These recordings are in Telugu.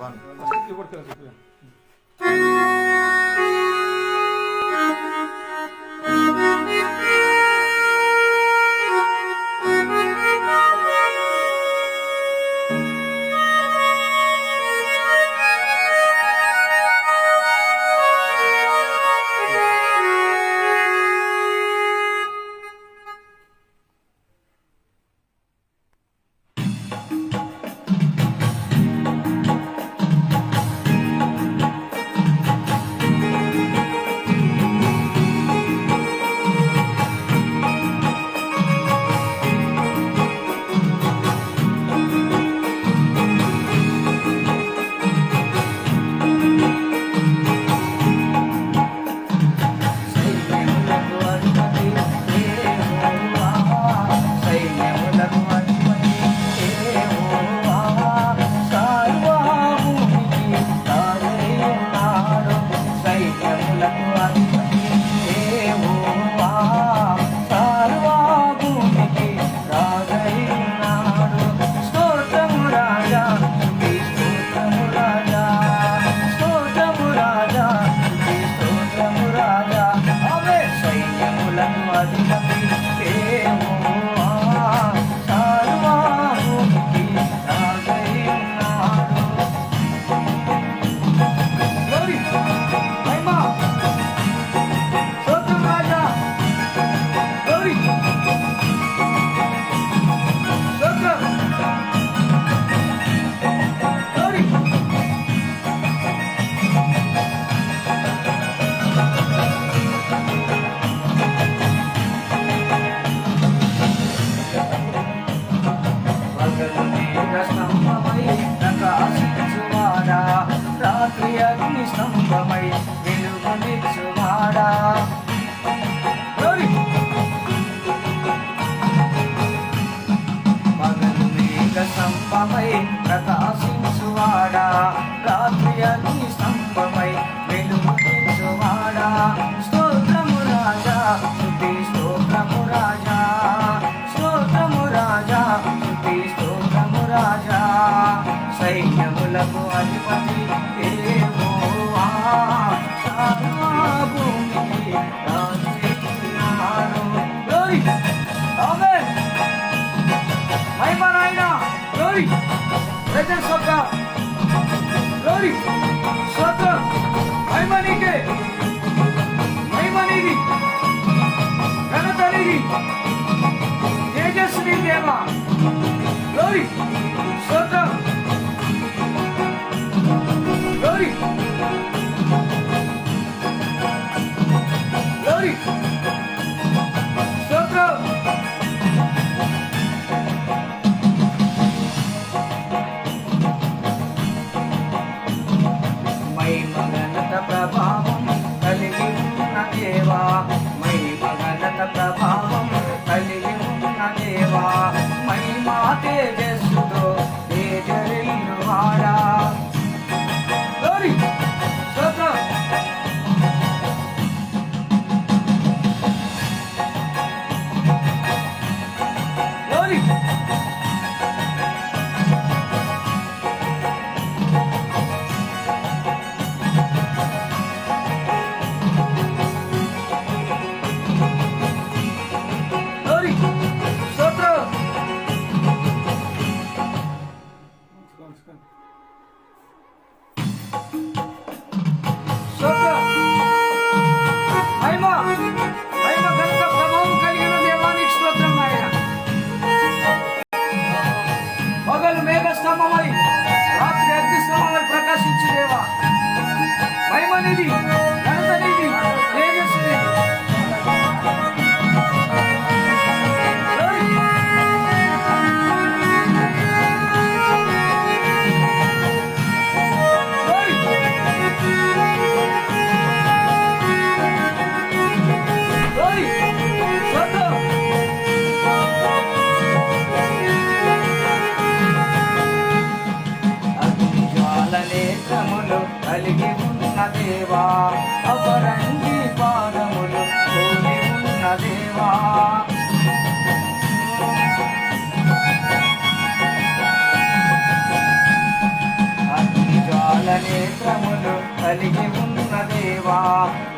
One. అగ్ని స్తంభమై వెలుగు నిచ్చువాడా పగలు మేఘ స్తంభమై ప్రకాశించువాడా రాత్రి అగ్ని స్తంభమై వెలుగు నిచ్చువాడా స్తోత్రము రాజా శుద్ధి స్తోత్రము రాజా స్తోత్రము రాజా శుద్ధి స్తోత్రము రాజా. సైన్యములకు అధిపతి 一场。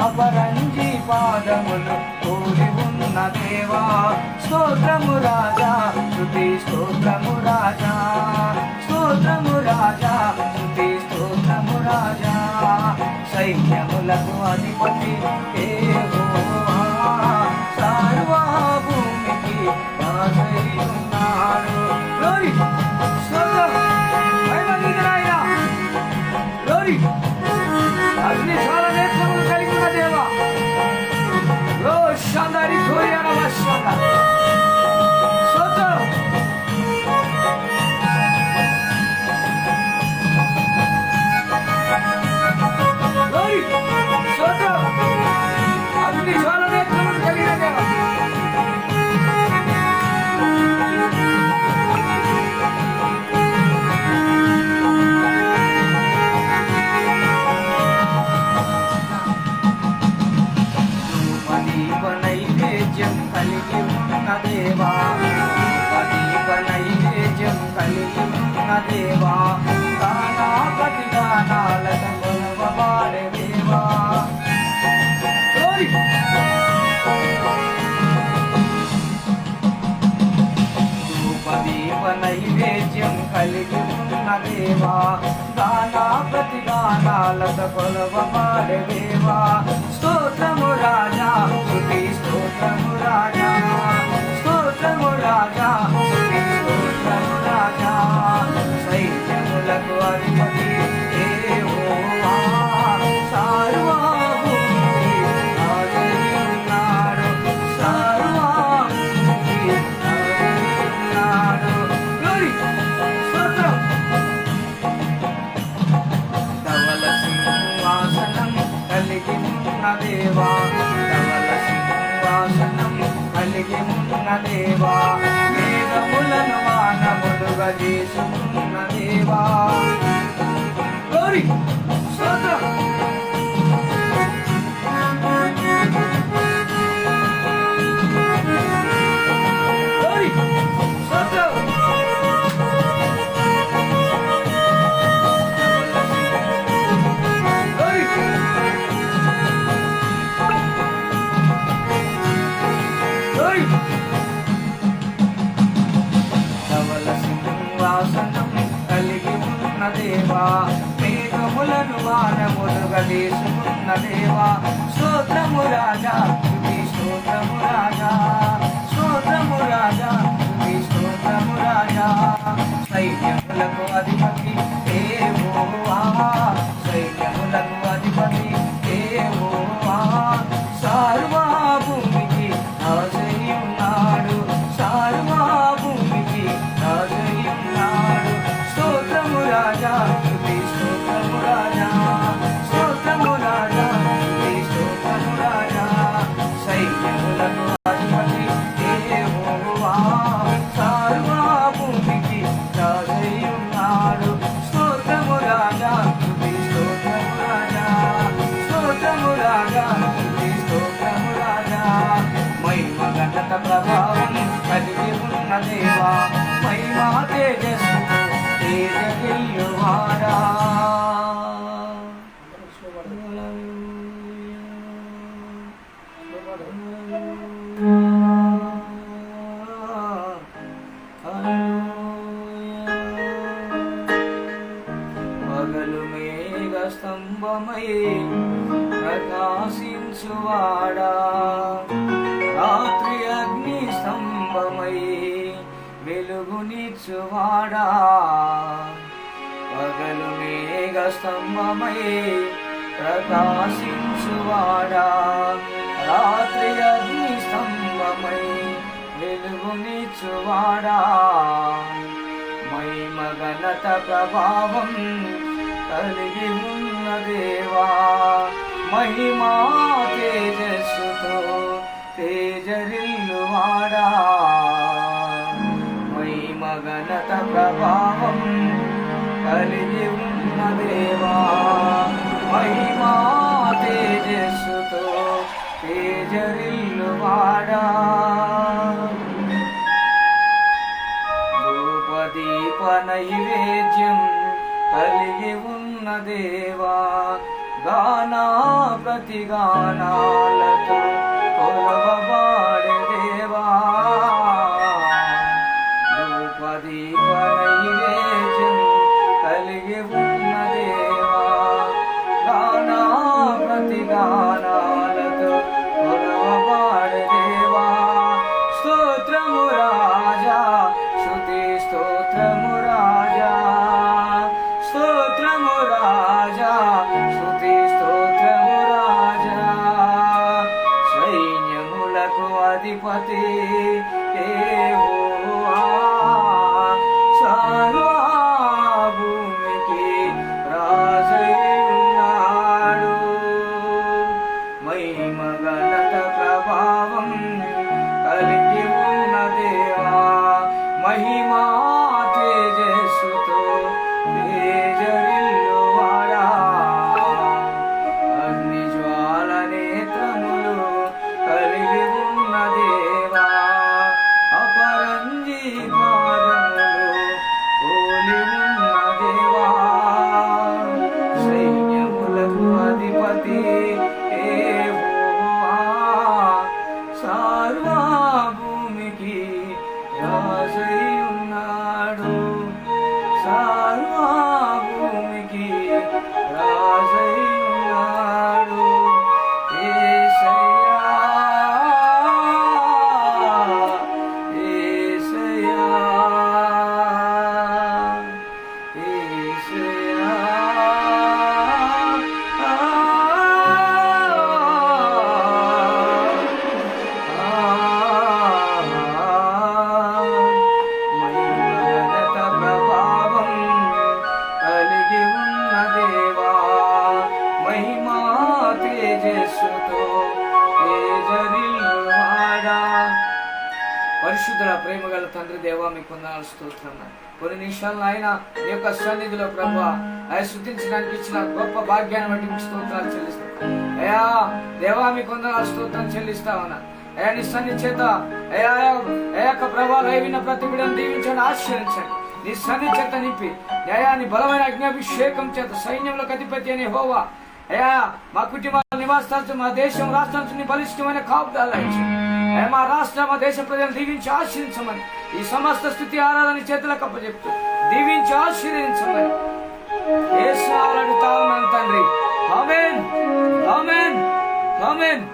అపరంజి పాదములు కూడి ఉన్న దేవా స్తోత్రము రాజా శృతి స్తోత్రము రాజా స్తోత్రము రాజా శృతి స్తోత్రము రాజా. సైన్యములకు అధిపతి దేవోవా దేవా గానా ప్రతి గానాలత కొలవవాడే దేవా. స్తోత్రము రాజా శృతి స్తోత్రము రాజా. స్తోత్రము రాజా స్తోత్రము రాజా. సైన్యములకు అధిపతి సింహాసనం కలిగి ఉన్న దేవా మేఘములను వానములుగా వేసుకున్న దేవా స్తోత్రము రాజా స్తుతి స్తోత్రము రాజా స్తోత్రము రాజా స్తుతి స్తోత్రము రాజా. సైన్యములకు అధిపతి దేవోవా సైన్యములకు ప్రభావం కలిగి ఉన్న దేవా మహిమా తేజస్సు తేజగిల్లువారా మేఘ ప్రకాశించువాడా. రాత్రి అగ్ని స్తంభమై వెలుగునిచ్చువాడా. మహిమ ఘనత ప్రభావం కలిగి ఉన్న దేవా మహిమా తేజస్సుతో తేజరిల్లువాడా. మహిమ ఘనత ప్రభావం కలిగి ఉన్న దేవా మహిమా తేజస్సుతో తేజరిల్లువాడా ధూపదీప నైవేద్యం కలిగి ఉన్న దేవా గానా ప్రతి గానాలతో స్తోత్రము రాజా శృతి స్తోత్రము రాజా సైన్యములకు అధిపతి పరిశుద్ధుల ప్రేమ గల తండ్రి దేవా మీకు వందనాలు స్తోత్రన్నా కొన్ని నిమిషాలు ఆయన నీ యొక్క సన్నిధిలో ప్రభు ఆయన శుద్ధించడానికి ఇచ్చిన గొప్ప భాగ్యాన్ని బట్టి మీకు స్తోత్రాలు చెల్లిస్తాం. అయా దేవా మీకు వందనాలు స్తోత్రం చెల్లిస్తామన్నా. అయా నీ సన్నిధి చేత అయ్యా ఏ యొక్క ప్రభావం విన్న ప్రతి బిడ్డను దీవించండి ఆశ్రయించండి. నీ సన్నిధి చేత నింపి అయ్యా నీ బలమైన అగ్నాభిషేకం చేత సైన్యంలోకి అధిపతి అని హోవా అయా మా కుటుంబాల నివాసాలు మా దేశం రాష్ట్రం బలిష్టమైన కాపుదాలు ఇచ్చింది మా రాష్ట్ర మా దేశ ప్రజలను దీవించి ఆశ్రయించమని ఈ సమస్త స్థుతి ఆరాధన చేతులకు అప్పచెప్తూ దీవించి ఆశ్రయించమని ఏసునామములో అడుగుతా తండ్రి. ఆమేన్. ఆమేన్. ఆమేన్.